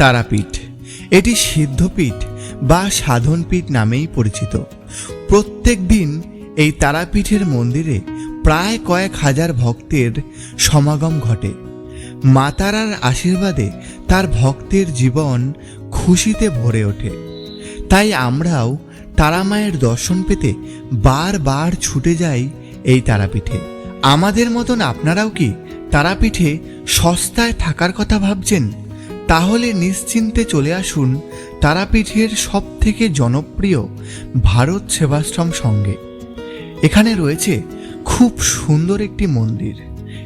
তারাপীঠ। এটি সিদ্ধপীঠ বা সাধনপীঠ নামেই পরিচিত। প্রত্যেক দিন এই তারাপীঠের মন্দিরে প্রায় কয়েক হাজার ভক্তের সমাগম ঘটে। মা তারার আশীর্বাদে তার ভক্তের জীবন খুশিতে ভরে ওঠে। তাই আমরাও তারামায়ের দর্শন পেতে বারবার ছুটে যাই এই তারাপীঠে। আমাদের মতন আপনারাও কি তারাপীঠে সস্তায় থাকার কথা ভাবছেন? তাহলে নিশ্চিন্তে চলে আসুন তারাপীঠের সব থেকে জনপ্রিয় ভারত সেবাশ্রম সঙ্গে। এখানে রয়েছে খুব সুন্দর একটি মন্দির।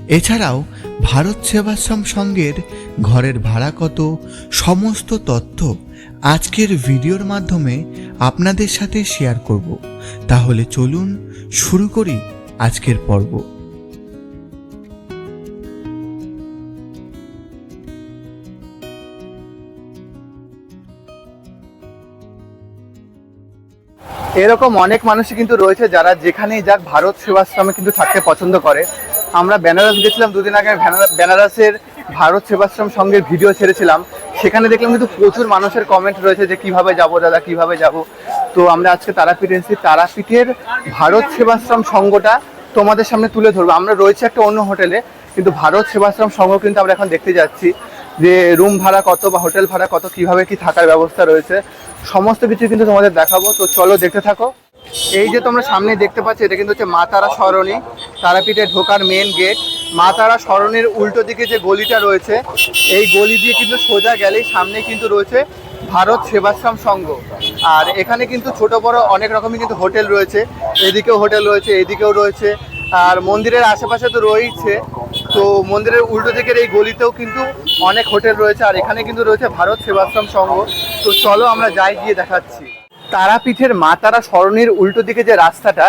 এছাড়াও ভারত সেবাশ্রম সঙ্গের ঘরের ভাড়া কত, সমস্ত তথ্য আজকের ভিডিওর মাধ্যমে আপনাদের সাথে শেয়ার করব। তাহলে চলুন শুরু করি আজকের পর্ব। এরকম অনেক মানুষই কিন্তু রয়েছে যারা যেখানেই যাক ভারত সেবাশ্রমে কিন্তু থাকতে পছন্দ করে। আমরা বেনারস গেছিলাম দুদিন আগে বেনারসের ভারত সেবাশ্রম সঙ্গে ভিডিও ছেড়েছিলাম। সেখানে দেখলাম কিন্তু প্রচুর মানুষের কমেন্ট রয়েছে যে কীভাবে যাব দাদা, কীভাবে যাব। তো আমরা আজকে তারাপীঠ এসেছি। তারাপীঠের ভারত সেবাশ্রম সঙ্গটা তোমাদের সামনে তুলে ধরবো। আমরা রয়েছে একটা অন্য হোটেলে, কিন্তু ভারত সেবাশ্রম সংঘ কিন্তু আমরা এখন দেখতে যাচ্ছি। যে রুম ভাড়া কত বা হোটেল ভাড়া কত, কীভাবে কি থাকার ব্যবস্থা রয়েছে, সমস্ত কিছু কিন্তু তোমাদের দেখাবো। তো চলো দেখতে থাকো। এই যে তোমরা সামনে দেখতে পাচ্ছ, এটা কিন্তু হচ্ছে মা তারা সরণি, তারাপীঠে ঢোকার মেন গেট মা তারা সরণির উল্টো দিকে যে গলিটা রয়েছে, এই গলি দিয়ে কিন্তু সোজা গেলেই সামনে কিন্তু রয়েছে ভারত সেবাশ্রম সংঘ। আর এখানে কিন্তু ছোট বড় অনেক রকমের কিন্তু হোটেল রয়েছে। এদিকেও হোটেল রয়েছে, এদিকেও রয়েছে। আর মন্দিরের আশেপাশে তো রয়েছে তো মন্দিরের উল্টো দিকের এই গলিতেও কিন্তু অনেক হোটেল রয়েছে, আর এখানে কিন্তু রয়েছে ভারত সেবাশ্রম সংঘ। তো চলো আমরা যাই গিয়ে দেখাচ্ছি। তারাপীঠের মা তারা সরণির উল্টো দিকে যে রাস্তাটা,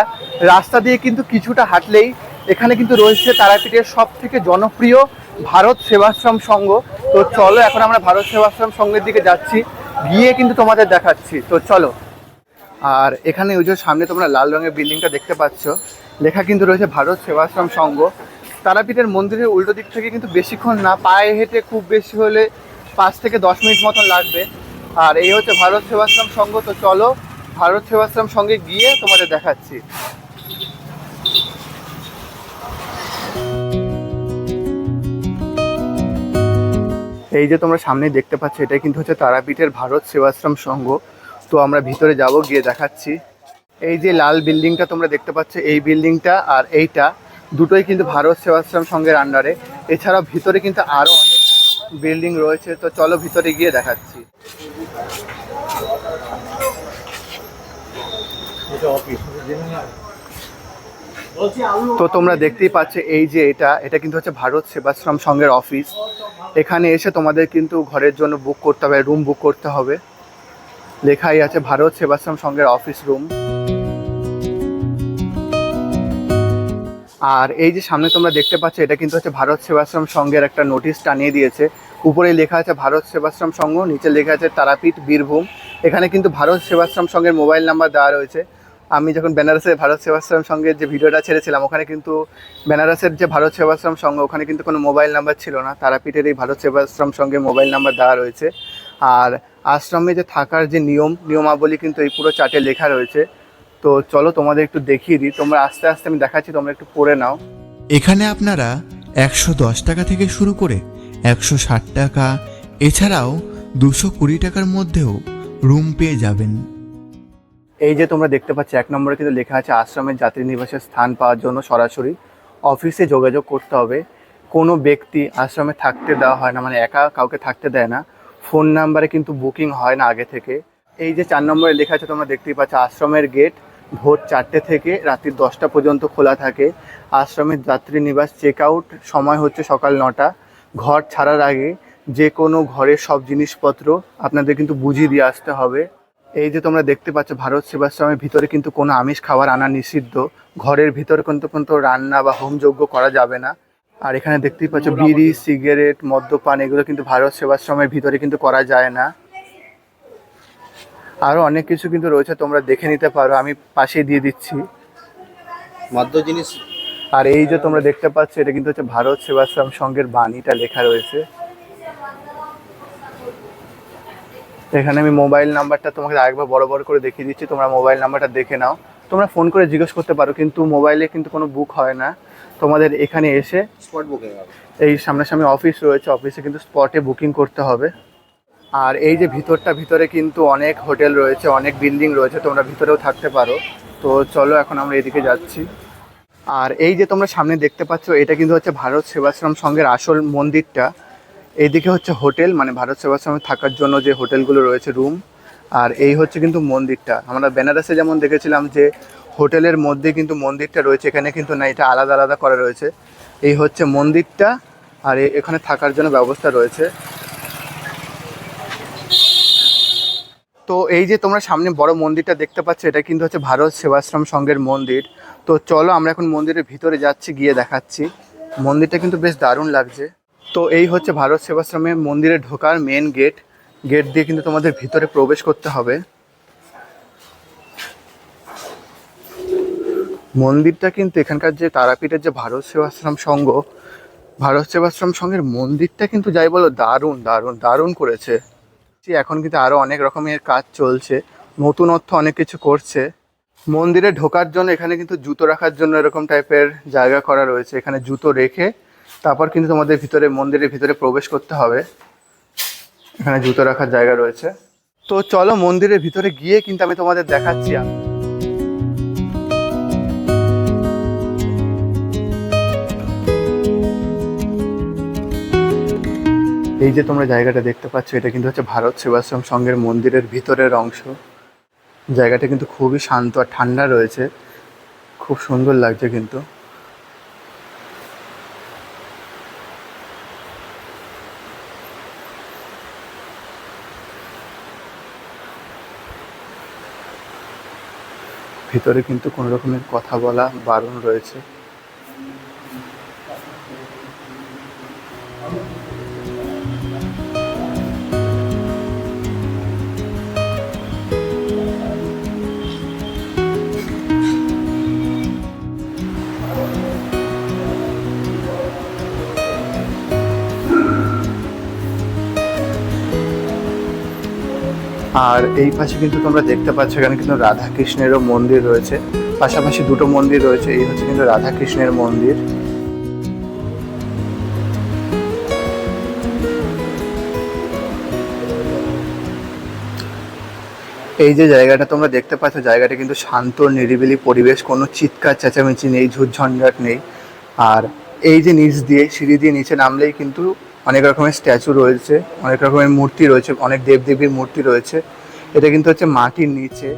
রাস্তা দিয়ে কিন্তু কিছুটা হাঁটলেই এখানে কিন্তু রয়েছে তারাপীঠের সব থেকে জনপ্রিয় ভারত সেবাশ্রম সংঘ। তো চলো এখন আমরা ভারত সেবাশ্রম সংঘের দিকে যাচ্ছি, গিয়ে কিন্তু তোমাদের দেখাচ্ছি। তো চলো। আর এখানে ওই যে সামনে তোমরা লাল রঙের বিল্ডিংটা দেখতে পাচ্ছ, লেখা কিন্তু রয়েছে ভারত সেবাশ্রম সংঘ। তারাপীঠের মন্দিরের উল্টো দিক থেকে কিন্তু বেশিক্ষণ না, পায়ে হেঁটে খুব বেশি হলে পাঁচ থেকে দশ মিনিট মতন লাগবে। আর এই হচ্ছে ভারত সেবাশ্রম সংঘ, তো চলো ভারত সেবাশ্রম সঙ্গে গিয়ে তোমাদের দেখাচ্ছি। এই যে তোমরা সামনে দেখতে পাচ্ছ এটা কিন্তু হচ্ছে তারাপীঠের ভারত সেবাশ্রম সংঘ। তো আমরা ভিতরে যাব, গিয়ে দেখাচ্ছি। এই যে লাল বিল্ডিংটা তোমরা দেখতে পাচ্ছ, এই বিল্ডিংটা আর এইটা দুটোই কিন্তু ভারত সেবাশ্রম সংঘের আন্ডারে এছাড়া ভিতরে কিন্তু আরও অনেক বিল্ডিং রয়েছে। তো চলো ভিতরে গিয়ে দেখাচ্ছি। তো তোমরা দেখতেই পাচ্ছ এই যে এটা এটা কিন্তু হচ্ছে ভারত সেবাশ্রম সংঘের অফিস এখানে এসে তোমাদের কিন্তু ঘরের জন্য বুক করতে হবে রুম বুক করতে হবে। লেখাই আছে ভারত সেবাশ্রম সংঘের অফিস রুম আর এই যে সামনে তোমরা দেখতে পাচ্ছ, এটা কিন্তু হচ্ছে ভারত সেবাশ্রম সংঘের একটা নোটিশ টানিয়ে দিয়েছে। উপরে লেখা আছে, ভারত সেবাশ্রম সংঘ নিচে লেখা আছে, তারাপীঠ বীরভূম এখানে কিন্তু ভারত সেবাশ্রম সংঘের মোবাইল নাম্বার দেওয়া রয়েছে। আমি যখন বেনারসের ভারত সেবাশ্রম সংঘের যে ভিডিওটা ছেড়েছিলাম, ওখানে কিন্তু বেনারসের যে ভারত সেবাশ্রম সংঘ, ওখানে কিন্তু কোনো মোবাইল নাম্বার ছিল না। তারাপীঠের এই ভারত সেবাশ্রম সংঘের মোবাইল নাম্বার দেওয়া রয়েছে। আর আশ্রমে যে থাকার যে নিয়ম, নিয়মাবলী কিন্তু এই পুরো চার্টে লেখা রয়েছে। তো চলো তোমাদের একটু দেখিয়ে দিই। তোমরা আস্তে আস্তে আমি দেখাচ্ছি তোমরা একটু পরে নাও। এখানে আপনারা একশো দশ টাকা থেকে শুরু করে একশো ষাট টাকা এছাড়াও দুশো কুড়ি টাকার মধ্যেও রুম পেয়ে যাবেন। এই যে তোমরা দেখতে পাচ্ছ এক নম্বরে কিন্তু লেখা আছে আশ্রমের যাত্রী নিবাসের স্থান পাওয়ার জন্য সরাসরি অফিসে যোগাযোগ করতে হবে। কোনো ব্যক্তি আশ্রমে থাকতে দেওয়া হয় না মানে একা কাউকে থাকতে দেয় না। ফোন নাম্বারে কিন্তু বুকিং হয় না আগে থেকে। এই যে চার নম্বরে লেখা আছে তোমরা দেখতেই পাচ্ছ আশ্রমের গেট ভোর চারটে থেকে রাত্রি দশটা পর্যন্ত খোলা থাকে। আশ্রমের যাত্রী নিবাস চেক আউট সময় হচ্ছে সকাল নটা। ঘর ছাড়ার আগে যে কোনো ঘরের সব জিনিসপত্র আপনাদের কিন্তু বুঝিয়ে দিয়ে আসতে হবে। এই যে তোমরা দেখতে পাচ্ছ, ভারত সেবাশ্রমের ভিতরে কিন্তু কোনো আমিষ খাবার আনা নিষিদ্ধ। ঘরের ভিতরে কিন্তু কিন্তু রান্না বা হোমযজ্ঞ করা যাবে না। আর এখানে দেখতেই পাচ্ছ, বিড়ি, সিগারেট, মদ্যপান, এগুলো কিন্তু ভারত সেবাশ্রমের ভিতরে কিন্তু করা যায় না। আরও অনেক কিছু কিন্তু রয়েছে তোমরা দেখে নিতে পারো আমি পাশেই দিয়ে দিচ্ছি। মদ্য জিনিস। আর এই যে তোমরা দেখতে পাচ্ছ এটা কিন্তু হচ্ছে ভারত সেবাশ্রম সংঘের বাণীটা লেখা রয়েছে। এখানে আমি মোবাইল নাম্বারটা তোমাকে আরেকবার বড় বড় করে দেখিয়ে দিচ্ছি তোমরা মোবাইল নাম্বারটা দেখে নাও। তোমরা ফোন করে জিজ্ঞেস করতে পারো কিন্তু মোবাইলে কিন্তু কোনো বুক হয় না। তোমাদের এখানে এসে স্পট বুকিং হবে। এই সামনাসামনি অফিস রয়েছে অফিসে কিন্তু স্পটে বুকিং করতে হবে। আর এই যে ভিতরটা, ভিতরে কিন্তু অনেক হোটেল রয়েছে, অনেক বিল্ডিং রয়েছে, তোমরা ভিতরেও থাকতে পারো। তো চলো এখন আমরা এদিকে যাচ্ছি। আর এই যে তোমরা সামনে দেখতে পাচ্ছ, এটা কিন্তু হচ্ছে ভারত সেবাশ্রম সংঘের আসল মন্দিরটা। এইদিকে হচ্ছে হোটেল মানে ভারত সেবাশ্রমে থাকার জন্য যে হোটেলগুলো রয়েছে, রুম। আর এই হচ্ছে কিন্তু মন্দিরটা। আমরা বেনারসে যেমন দেখেছিলাম যে হোটেলের মধ্যে কিন্তু মন্দিরটা রয়েছে, এখানে কিন্তু না, এটা আলাদা আলাদা করা রয়েছে। এই হচ্ছে মন্দিরটা, আর এখানে থাকার জন্য ব্যবস্থা রয়েছে। তো এই যে তোমরা সামনে বড় মন্দিরটা দেখতে পাচ্ছ, এটা কিন্তু হচ্ছে ভারত সেবাশ্রম সংঘের মন্দির। তো চলো আমরা এখন মন্দিরের ভিতরে যাচ্ছি, গিয়ে দেখাচ্ছি। মন্দিরটা কিন্তু বেশ দারুণ লাগছে। তো এই হচ্ছে ভারত সেবাশ্রমে মন্দিরে ঢোকার মেন গেট গেট দিয়ে কিন্তু তোমাদের ভিতরে প্রবেশ করতে হবে। মন্দিরটা কিন্তু এখানকার যে তারাপীঠের যে ভারত সেবাশ্রম সংঘ, ভারত সেবাশ্রম সংঘের মন্দিরটা কিন্তু যাই বলো দারুণ দারুণ দারুণ করেছে। যে এখন কিন্তু আরও অনেক রকমের কাজ চলছে। নতুনত্ব অনেক কিছু করছে। মন্দিরে ঢোকার জন্য এখানে কিন্তু জুতো রাখার জন্য এরকম টাইপের জায়গা করা রয়েছে। এখানে জুতো রেখে তারপর কিন্তু তোমাদের ভিতরে, মন্দিরের ভিতরে প্রবেশ করতে হবে। এখানে জুতো রাখার জায়গা রয়েছে। তো চলো মন্দিরের ভিতরে গিয়ে কিন্তু আমি তোমাদের দেখাচ্ছি এই যে তোমরা জায়গাটা দেখতে পাচ্ছ, এটা কিন্তু হচ্ছে ভারত সেবাশ্রম সংঘের মন্দিরের ভিতরের অংশ। জায়গাটা কিন্তু খুবই শান্ত আর ঠান্ডা রয়েছে। খুব সুন্দর লাগছে কিন্তু। ভিতরে কিন্তু কোনো রকমের কথা বলা বারণ রয়েছে। আর এই পাশে কিন্তু তোমরা দেখতে পাচ্ছ, এখানে কিন্তু রাধা কৃষ্ণেরও মন্দির রয়েছে। পাশাপাশি দুটো মন্দির রয়েছে, এই হচ্ছে কিন্তু রাধা কৃষ্ণের মন্দির। এই যে জায়গাটা তোমরা দেখতে পাচ্ছ, জায়গাটা কিন্তু শান্ত, নিরিবিলি পরিবেশ, কোনো চিৎকার, চেঁচামেচি নেই, ঝুটঝঞ্ঝাট নেই। আর এই যে নিচ দিয়ে, সিঁড়ি দিয়ে নিচে নামলেই কিন্তু অনেক রকমের স্ট্যাচু রয়েছে, অনেক রকমের মূর্তি রয়েছে, অনেক দেবদেবীর মূর্তি রয়েছে। এটা কিন্তু হচ্ছে মাটির নিচে।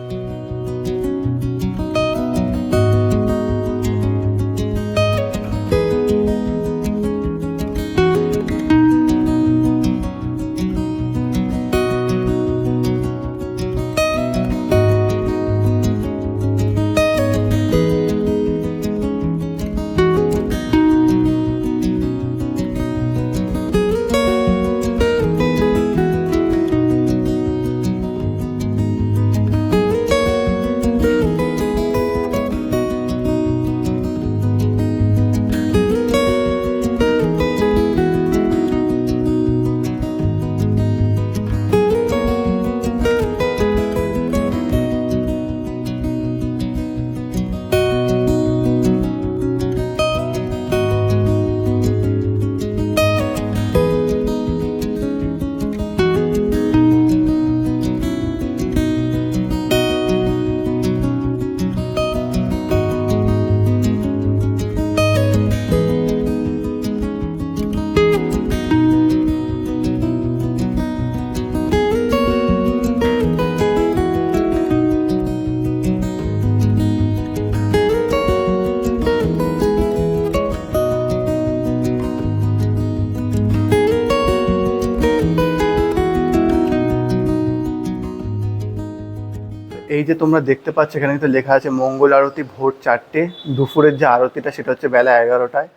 যে তোমরা দেখতে পাচ্ছ, এখানে কিন্তু লেখা আছে মঙ্গল আরতি ভোর চারটে, দুপুরের যে আরতিটা সেটা হচ্ছে বেলা এগারোটায়।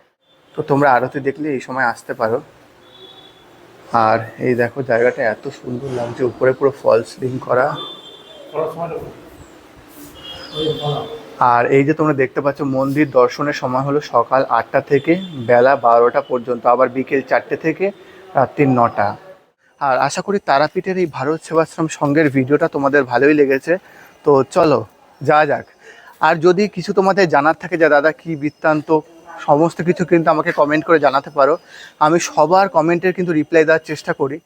তো তোমরা আরতি দেখলে এই সময় আসতে পারো। আর এই দেখো জায়গাটা এত সুন্দর লাগছে, উপরে পুরো ফল সিলিং করা। আর এই যে তোমরা দেখতে পাচ্ছ, মন্দির দর্শনের সময় হলো সকাল আটটা থেকে বেলা বারোটা পর্যন্ত, আবার বিকেল চারটে থেকে রাত্রি নটা। আর আশা করি তারাপীঠের এই ভারত সেবাশ্রম সঙ্গের ভিডিওটা তোমাদের ভালোই লেগেছে। তো চলো যা যাক। আর যদি কিছু তোমাদের জানার থাকে যে, দাদা, কি বৃত্তান্ত? সমস্ত কিছু কিন্তু আমাকে কমেন্ট করে জানাতে পারো। আমি সবার কমেন্টের কিন্তু রিপ্লাই দেওয়ার চেষ্টা করি।